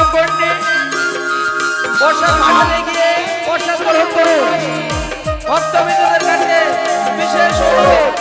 গ্রহণ করলে প্রসাদ ভাণ্ডারে বিশেষ অনুরোধ।